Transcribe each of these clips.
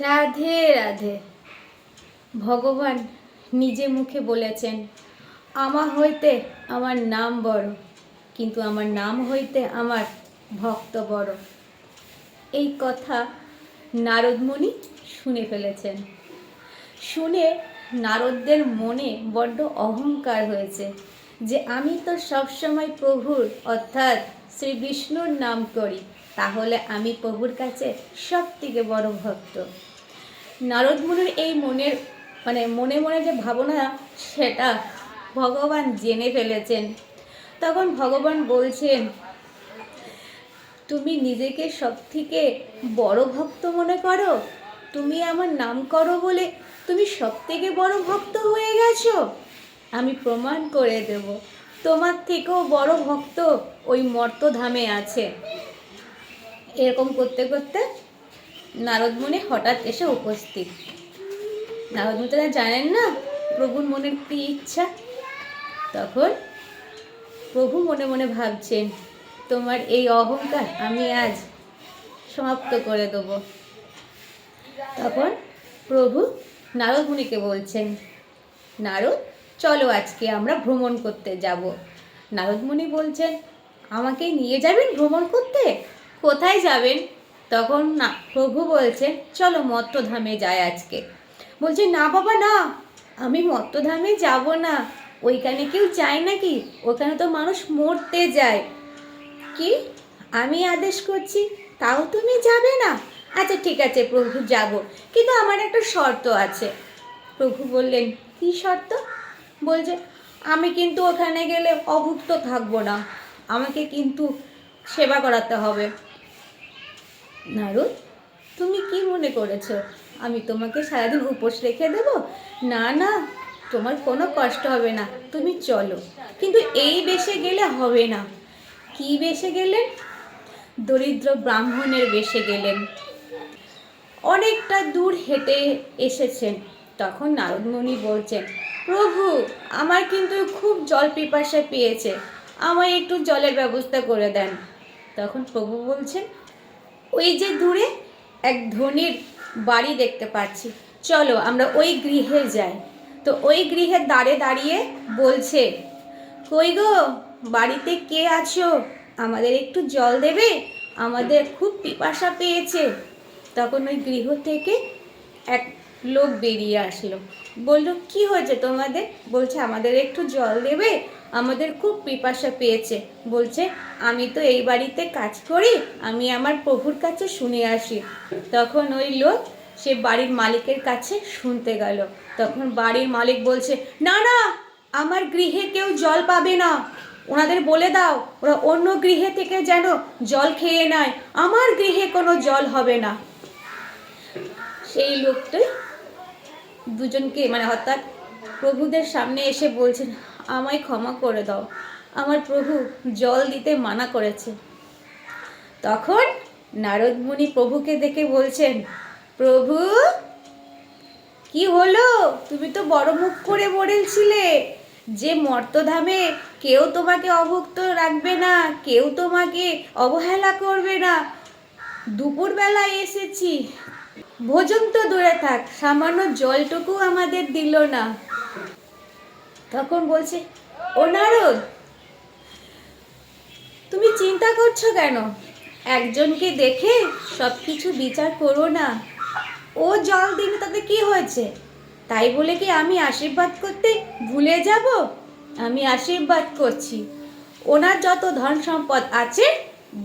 রাধে রাধে। ভগবান নিজে মুখে বলেছেন, আমার হইতে আমার নাম বড়, কিন্তু আমার নাম হইতে আমার ভক্ত বড়। এই কথা নারদমণি শুনে ফেলেছেন। শুনে নারদদের মনে বড্ড অহংকার হয়েছে যে, আমি তো সবসময় প্রভুর, অর্থাৎ শ্রী বিষ্ণুর নাম করি। তাহলে আমি প্রভুর কাছে সব থেকে বড় ভক্ত। নারদমুনির এই মনের মানে মনে মনে যে ভাবনা, সেটা ভগবান জেনে ফেলেছেন। তখন ভগবান বলছেন, তুমি নিজেকে সব থেকে বড় ভক্ত মনে করো? তুমি আমার নাম করো বলে তুমি সব থেকে বড় ভক্ত হয়ে গেছো? আমি প্রমাণ করে দেব, তোমার থেকেও বড় ভক্ত ওই মর্তধামে আছে। এরকম করতে করতে নারদমুনি হঠাৎ এসে উপস্থিত। নারদমুনি তো জানেন না, প্রভুর মনের কি ইচ্ছা। তখন প্রভু মনে মনে ভাবছেন, তোমার এই অহংকার আমি আজ সমাপ্ত করে দেব। তখন প্রভু নারদমুনিকে বলছেন, নারদ, চলো আজকে আমরা ভ্রমণ করতে যাব। নারদমুনি বলছেন, আমাকে নিয়ে যাবেন ভ্রমণ করতে? কোথায় যাবেন? তখন না, প্রভু বলছে, চলো মত্তধামে যাই আজকে। বলছে, না বাবা, না, আমি মত্তধামে যাব না। ওইখানে কেউ যায় নাকি? ওখানে তো মানুষ মরতে যায়। কি? আমি আদেশ করছি, তাও তুমি যাবে না? আচ্ছা ঠিক আছে, প্রভু যাব, কিন্তু আমার একটা শর্ত আছে। প্রভু বললেন, কি শর্ত? বলছে, আমি কিন্তু ওখানে গেলে অভুক্ত থাকব না। আমাকে কিন্তু সেবা করাতে হবে। নারদ, তুমি কি মনে করেছ? আমি তোমাকে সারাদিন উপোস রেখে দেব? না না, তোমার কোনো কষ্ট হবে না, তুমি চলো। কিন্তু এই বেশে গেলে হবে না। কি বেশে গেলেন? দরিদ্র ব্রাহ্মণের বেশে গেলেন। অনেকটা দূর হেঁটে এসেছেন। তখন নারদমণি বলছেন, প্রভু, আমার কিন্তু খুব জল পিপাসা পেয়েছে। আমায় একটু জলের ব্যবস্থা করে দেন। তখন প্রভু বলছেন ওই যে দূরে এক ধনির বাড়ি দেখতে পাচ্ছি। চলো আমরা ওই গৃহে যাই। তো ওই গৃহের দ্বারে দাঁড়িয়ে বলছে, কই গো, বাড়িতে কে আছো? আমাদের একটু জল দেবে? আমাদের খুব পিপাসা পেয়েছে। তখন ওই গৃহ থেকে এক লোক বেরিয়ে আসলো। বলল, কি হয়েছে তোমাদের? বলছে, আমাদের একটু জল দেবে আমাদের খুব পিপাসা পেয়েছে। বলছে, আমি তো এই বাড়িতে কাজ করি, আমি আমার প্রভুর কাছে শুনে আসি। তখন ওই লোক সে বাড়ির মালিকের কাছে শুনতে গেল। তখন বাড়ির মালিক বলছে, না না, আমার গৃহে কেউ জল পাবে না। ওনাদের বলে দাও, ওরা অন্য গৃহে থেকে যেন জল খেয়ে নেয়। আমার গৃহে কোনো জল হবে না। সেই লোকটাই দুজনকে মানে অর্থাৎ প্রভুদের সামনে এসে বলছেন আমায় ক্ষমা করে দাও। আমার প্রভু জল দিতে মানা করেছে। তখন নারদমুনি প্রভুকে দেখে বলছেন, প্রভু, কি হলো? তুমি তো বড় মুখ করে বলেছিলে যে মর্তধামে কেউ তোমাকে অভুক্ত রাখবে না, কেউ তোমাকে অবহেলা করবে না। দুপুরবেলায় এসেছি। ভোজন তো দূরে থাক, সামান্য জলটুকু আমাদের দিল না। তখন বলছে, ও নারদ, তুমি চিন্তা করছ কেন? একজনকে দেখে সব কিছু বিচার করো না। ও জল দিলে তাতে কি হয়েছে? তাই বলে কি আমি আশীর্বাদ করতে ভুলে যাব? আমি আশীর্বাদ করছি। ওনার যত ধন সম্পদ আছে,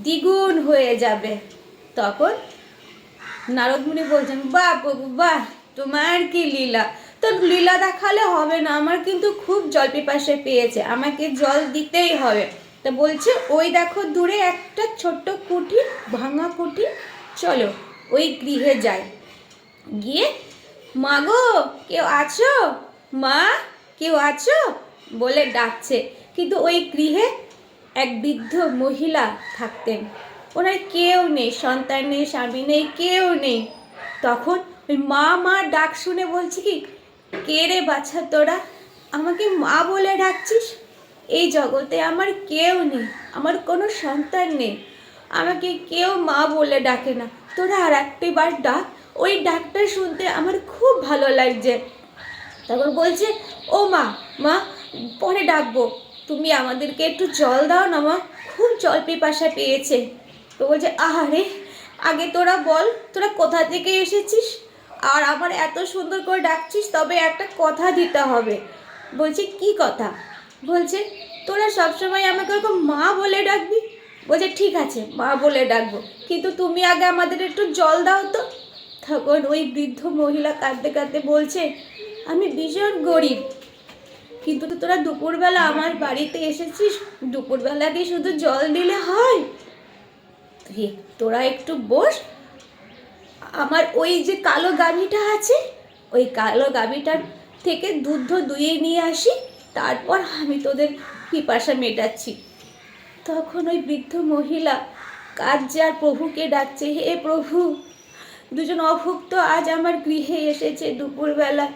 দ্বিগুণ হয়ে যাবে। তখন নারদমুনি বলছেন, বাহ বাহ, তোমার কি লীলা? তো লীলা দেখালে হবে না, আমার কিন্তু খুব জল পিপাসে পেয়েছে, আমাকে জল দিতেই হবে। তা বলছে, ওই দেখো দূরে একটা ছোট্ট কুঠি, ভাঙা কুঠি, চলো, ওই গৃহে যাই। গিয়ে, মা গো, কেউ আছো? মা, কেউ আছো? বলে ডাকছে, কিন্তু ওই গৃহে এক বৃদ্ধ মহিলা থাকতেন। ওনার কেউ নেই, সন্তান নেই, স্বামী নেই, কেউ নেই। তখন ওই মা মা ডাক শুনে বলছে কি কে রে বাছা তোরা? আমাকে মা বলে ডাকছিস? এই জগতে আমার কেউ নেই, আমার কোনো সন্তান নেই। আমাকে কেউ মা বলে ডাকে না। তোরা আর একটি বার ডাক, ওই ডাকটা শুনতে আমার খুব ভালো লাগছে। তারপর বলছে, ও মা মা, পরে ডাকবো। তুমি আমাদেরকে একটু জল দাও না মা? খুব জল পিপাসা পেয়েছে। তো বলছে, আহারে, আগে তোরা বল, তোরা কোথা থেকে এসেছিস? আর আবার এত সুন্দর করে ডাকছিস, তবে একটা কথা দিতে হবে। বলছে, কি কথা? বলছে, তোরা সবসময় আমাকে ওরকম মা বলে ডাকবি? বলছে, ঠিক আছে, মা বলে ডাকবো। কিন্তু তুমি আগে আমাদের একটু জল দাও তো। তখন ওই বৃদ্ধ মহিলা কাঁদতে কাঁদতে বলছে, আমি ভীষণ গরিব। কিন্তু তোরা দুপুরবেলা আমার বাড়িতে এসেছিস, দুপুরবেলা কি শুধু জল দিলে হয়? তোরা একটু বস আমার ওই যে কালো গাভীটা আছে, ওই কালো গাভীটার থেকে দুধ দুয়ে নিয়ে আসি, তারপর আমি তোদের পিপাসা মেটাচ্ছি। তখন ওই বৃদ্ধ মহিলা কাজ আর প্রভুকে ডাকছে, হে প্রভু, দুজন অভুক্ত আজ আমার গৃহে এসেছে দুপুরবেলা।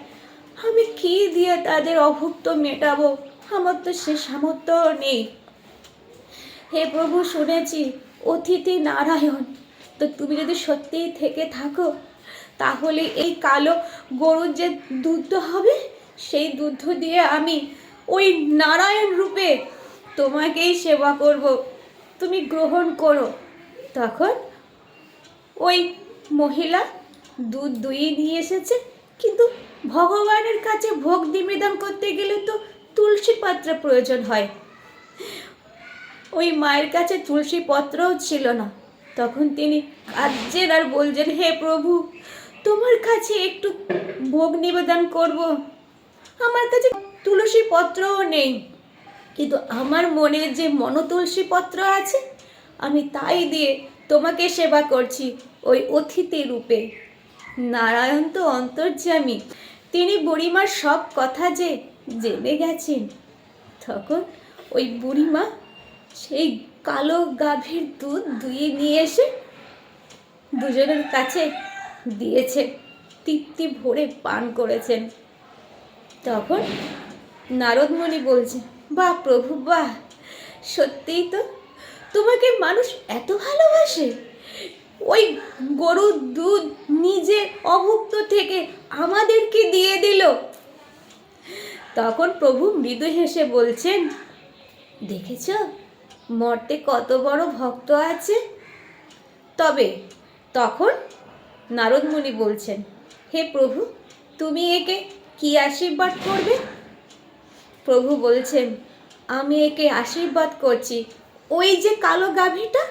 আমি কি দিয়ে তাদের অভুক্ত মেটাবো? আমার তো সে সামর্থ্য নেই। হে প্রভু, শুনেছি, অতিথি নারায়ণ তো তুমি যদি সত্যিই থেকে থাকো, তাহলে এই কালো গরুর যে দুধ হবে, সেই দুধ দিয়ে আমি ওই নারায়ণ রূপে তোমাকেই সেবা করব। তুমি গ্রহণ করো। তখন ওই মহিলা দুধ দুইয়ে নিয়ে এসেছে, কিন্তু ভগবানের কাছে ভোগ নিবেদন করতে গেলে তো তুলসী পাত্র প্রয়োজন হয়। ওই মায়ের কাছে তুলসী পত্রও ছিল না। তখন তিনি কাঁদছেন আর বলছেন, হে প্রভু, তোমার কাছে একটু ভোগ নিবেদন করব। আমার কাছে তুলসী পত্রও নেই। কিন্তু আমার মনে যে মনোতুলসী পত্র আছে, আমি তাই দিয়ে তোমাকে সেবা করছি ওই অতিথি রূপে। নারায়ণ তো অন্তর্যামী। তিনি বুড়িমার সব কথা যে জেনে গেছেন। তখন ওই বুড়িমা সেই কালো গাভীর দুধ দুইয়ে নিয়ে এসে দুজনের কাছে দিয়েছে। তৃপ্তি ভরে পান করেছেন। তখন নারদমণি বলছে, বাহ প্রভু, বাহ। সত্যিই তো তোমাকে মানুষ এত ভালোবাসে। ওই গরুর দুধ নিজে অভুক্ত থেকে আমাদেরকে দিয়ে দিল। তখন প্রভু মৃদু হেসে বলছেন, দেখেছ? মর্তে কত বড় ভক্ত আছে? তবে তখন নারদমণি বলছেন, হে প্রভু, তুমি একে কি আশীর্বাদ করবে? প্রভু বলছেন, আমি একে আশীর্বাদ করছি। ওই যে কালো গাভীটা,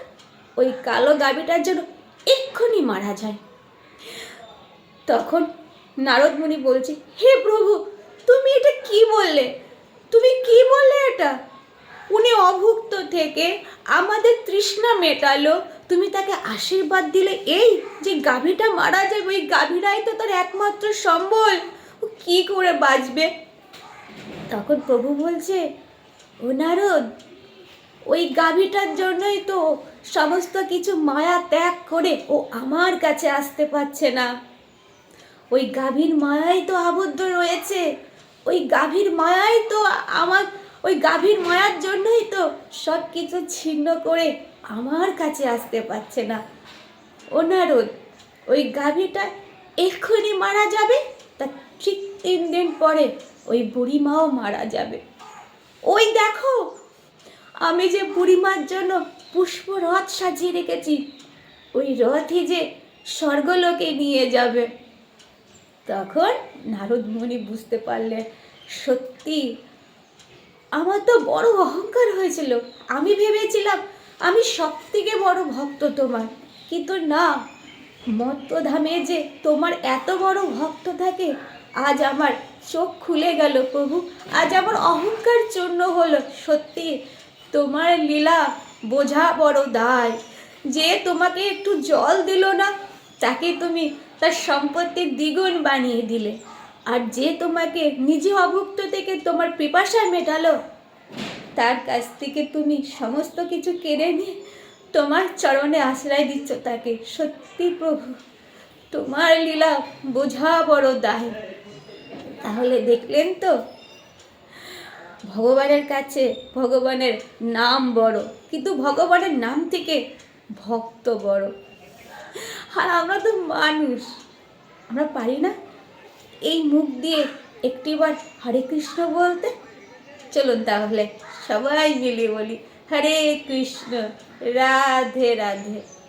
ওই কালো গাভীটার জন্য এক্ষুনি মারা যায়। তখন নারদমণি বলছে, হে প্রভু, তুমি এটা কি বললে? তুমি কি বললে এটা? উনি অভুক্ত থেকে আমাদের তৃষ্ণা মেটালো। তুমি তাকে আশীর্বাদ দিলে। এই যে গাভীটা মারা যাবে, ওই গাভীরাই তো তার একমাত্র সম্বল। ও কি করে বাঁচবে? তখন প্রভু বলছে, ও ওই গাভীটার জন্যই তো সমস্ত কিছু মায়া ত্যাগ করে ও আমার কাছে আসতে পারছে না। ওই গাভীর মায়াই তো আবদ্ধ রয়েছে। ওই গাভীর মায়াই তো আমার ওই গাভীর মায়ার জন্যই তো সব কিছু ছিন্ন করে আমার কাছে আসতে পারছে না। ও নারদ ওই গাভীটা এক্ষুনি মারা যাবে? তা ঠিক তিন দিন পরে ওই বুড়িমাও মারা যাবে। ওই দেখো, আমি যে বুড়িমার জন্য পুষ্প রথ সাজিয়ে রেখেছি, ওই রথই যে স্বর্গলোকে নিয়ে যাবে। তখন নারদ মুনি বুঝতে পারলেন সত্যি আমার তো বড় অহংকার হয়েছিল। আমি ভেবেছিলাম আমি সব থেকে বড় ভক্ত তোমার। কিন্তু না, মত্তধামে যে তোমার এত বড় ভক্ত থাকে, আজ আমার চোখ খুলে গেল প্রভু। আজ আমার অহংকার চূর্ণ হলো। সত্যি, তোমার লীলা বোঝা বড় দায়। যে তোমাকে একটু জল দিল না, তাকে তুমি তার সম্পত্তির দ্বিগুণ বানিয়ে দিলে। আর যে তোমাকে নিজে অভুক্ত থেকে তোমার পিপাসা মেটালো, তার কাছ থেকে তুমি সমস্ত কিছু কেড়ে নিয়ে তোমার চরণে আশ্রয় দিচ্ছ তাকে। সত্যি প্রভু, তোমার লীলা বোঝা বড় দায়। তাহলে দেখলেন তো, ভগবানের কাছে ভগবানের নাম বড়, কিন্তু ভগবানের নাম থেকে ভক্ত বড়। আর আমরা তো মানুষ, আমরা পারি না। এই মুখ দিয়ে একটিবার হরে কৃষ্ণ বলতে? চলুন তাহলে সবাই মিলে বলি হরে কৃষ্ণ, রাধে রাধে।